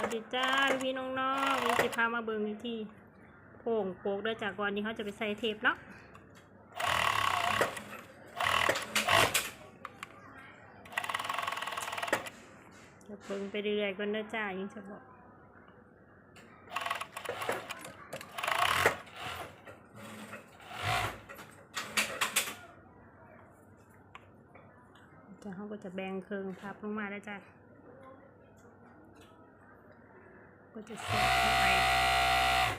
วัสดีจ้าพี่น้องๆมีสิพามาเบิ่งวิธีโป่งโปกด้วยจากก่อนนี้เขาจะไปใส่เทปเนาะจะเบิ่งไปเรื่อยๆก่อนเด้อจ้ายังจะบอกจะเขาก็จะแบ่งเครื่องพับลงมาแล้วจ้า ก็จะเสียบเข้าไป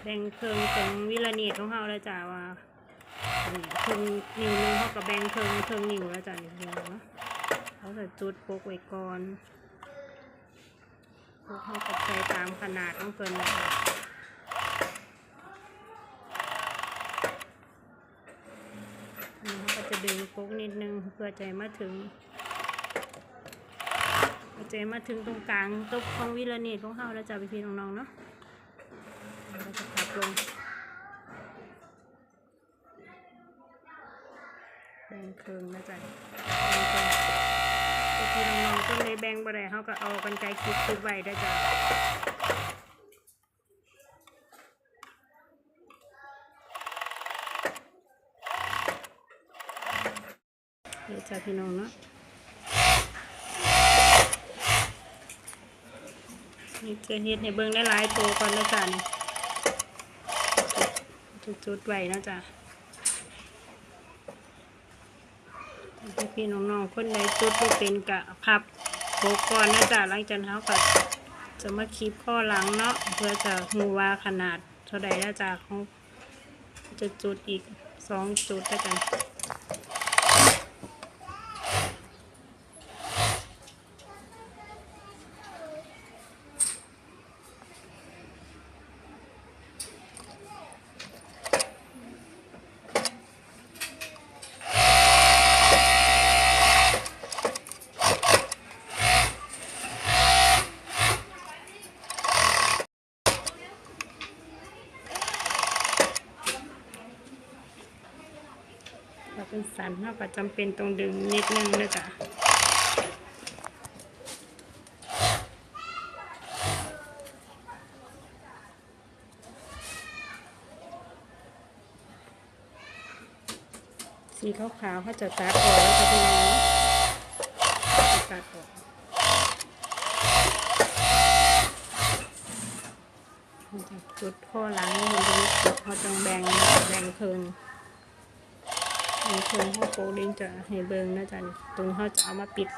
แบ่งเครื่องตรงวิลเนีตของเขาแล้วจ้าว่าเครื่องนิ้วนึงเขากับแบ่งเครื่องเครื่องนิ้วแล้วจ้านิ้วเดียวเนาะเขาจะจุดโปกไว้ก่อนพวกเขาก็ใส่ตามขนาดของเกินนะคะเขาก็จะดึงโปกนิดนึงเพื่อใจมาถึง เจมาถึงตรงกลางตบของวิลาเนตของเฮาแล้วจะพี่พี่น้องๆเนาะเราจะพับลงแบ่งครึ่งนะจ๊ะแบ่งครึ่งพี่พี่น้องๆก็เลยแบ่งบ่ได้เฮาก็เอากันไกลคิดคิดไว้ได้จ้ะเดี๋ยวจ้ะพี่น้องเนาะ นี่จะเฮ็ดให้เบิ่งได้หลายตัวก่อนแล้วจ้ะนี่จุดจุดๆไว้นะจ๊ะพี่น้องๆคนใดจุดบ่เป็นกะพับโบก่อนนะจ๊ะหลังจากนั้าก็จะมาคีบข้อหลังเนาะเพื่อจะหูว่าขนาดเท่าใดนะจ๊ะเขาจะจุดอีกสองจุดแล้วกัน ถ้าเป็นสันเราก็จำเป็นต้องดึงนิดนึงนะจ๊ะสีขาวๆเขาจะตัดออกแล้วก็พี่น้องตัดออกจุดข้อหลังมันจะมีจุดเขาต้องแบ่งแบ่งเพิง มีเพิ่งข้าวโป๊กดิ้งจะให้เบิงนะจ๊ะตรงเขาจะเอามาปิด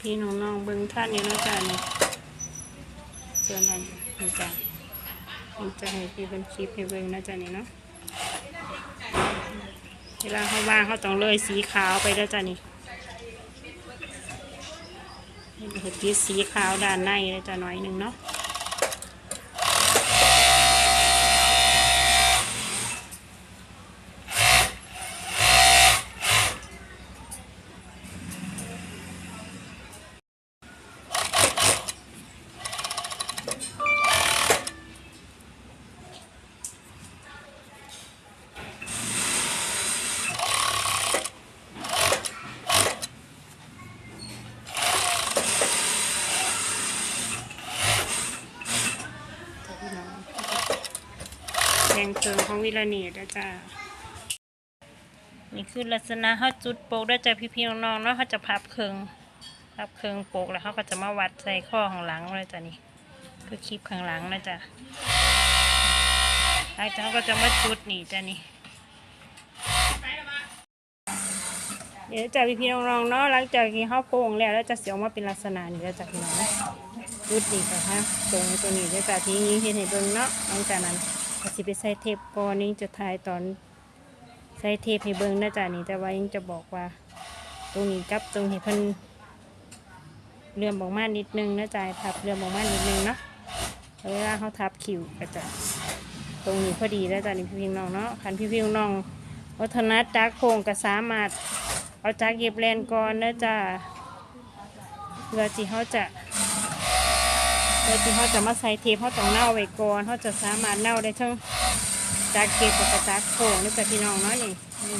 พี่น้องๆเบิงท่านนี้นะจ๊ะนี่ ส่วนนั้นนี่จ้ะนี่จะให้พี่เป็นคลิปให้เบิงนะจ๊ะนี่เนาะเวลาเขาวางเขาต้องเลยสีขาวไปแล้วจ้ะนี่เห็ดพีชสีขาวด้านในเลยจ้ะหน่อยหนึ่งเนาะ ดงเคิงของวิลาเนียนะจ้านี่คือลักษณะเขาจุดโปกได้จ้ะพี่ๆน้องๆแล้วเขาจะพับเคิงพับเคิงโปกแล้วเขาก็จะมาวัดใส่ข้อข้างหลังเลยจ้ะนี่คือคลิปข้างหลังนะจ้ะหลังจากนั้นก็จะมาจุดนี่จ้ะนี่เดี๋ยวจ้ะพี่ๆน้องๆเนาะหลังจากที่เขาโป่งแล้วแล้วจะเสียออกมาเป็นลักษณะนี้แล้วจ้ะพี่น้องรุดดีค่ะฮะตรงตัวนี้ด้วยจากที่ยิงเห็นให้เบิ่งเนาะหลังจากนั้น สิไปใส่เทปก่อนนี่จะถ่ายตอนใส่เทปให้เบิ่งนะจ๊ะนี่แต่ว่ายังจะบอกว่า ตรงนี้กับตรงที่เพิ่นเลื่อมออกมานิดนึงนะจ๊ะทับเลื่อมออกมานิดนึงเนาะเวลาเขาทับคิวก็จะตรงนี้พอดีแล้วจ้ะนี่พี่พี่น้องเนาะคันพี่พี่น้องวัฒนจักโคงก็สามารถเอาจักเย็บแลนก่อนนะจ้าเพื่อที่เขาจะ เพื่ที่เขาจะมาใส่เทปเขาต้องเน่าไว้ก่อนเขาจะสามารถเน่าได้ทั้งจักเก็บกับจักโค้งนี่จ้ะพี่น้องเนาะนี่นี่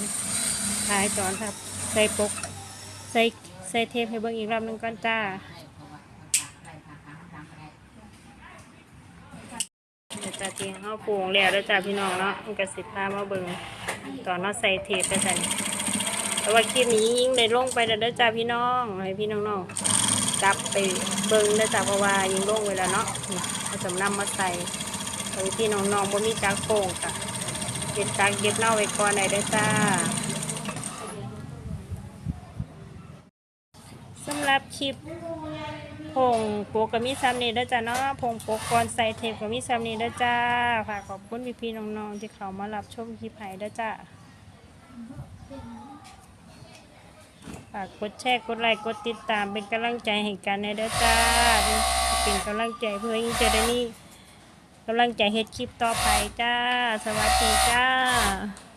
ถ่ายตอนครับ ใส่ปก ใส่ใส่เทปให้เบิ่งอีกรอบหนึงก่อนจ้าเดี๋ยวจะทิ้งข้าปรุงแล้วแล้วจ้าพี่น้องเนาะมันก็สิพามาเบิ่งตอนเราใส่เทปไปใส่แต่ว่าคลิปนี้ยิ่งได้ลงไปแล้วเด้อจ้าพี่น้องให้พี่น้องๆ กลับไปเบิ่งเด้จ้าเพราะว่ายิ่งลงไว้แล้วเนาะนี่เราจะนำมาใส่ให้พี่น้องๆบ่มีจักโป่งจ้ะเก็บจักเก็บเน่าไว้ก่อนได้ด้จ้าสำหรับคลิปผงโปกกับมีซ้ำนี่ด้จ้าเนาะผงโปกก่อนใส่เทปกับมีซ้ำนี่ด้จ้าฝากขอบคุณพี่ๆน้องๆที่เขามารับชมคลิปให้เด้จ้า ฝากกดแชร์กดไลค์กดติดตามเป็นกำลังใจให้กันในเด้อจ้าเป็นกำลังใจเพื่อยิ่งจะได้นี่กำลังใจเฮ็ดคลิปต่อไปจ้า สวัสดีจ้า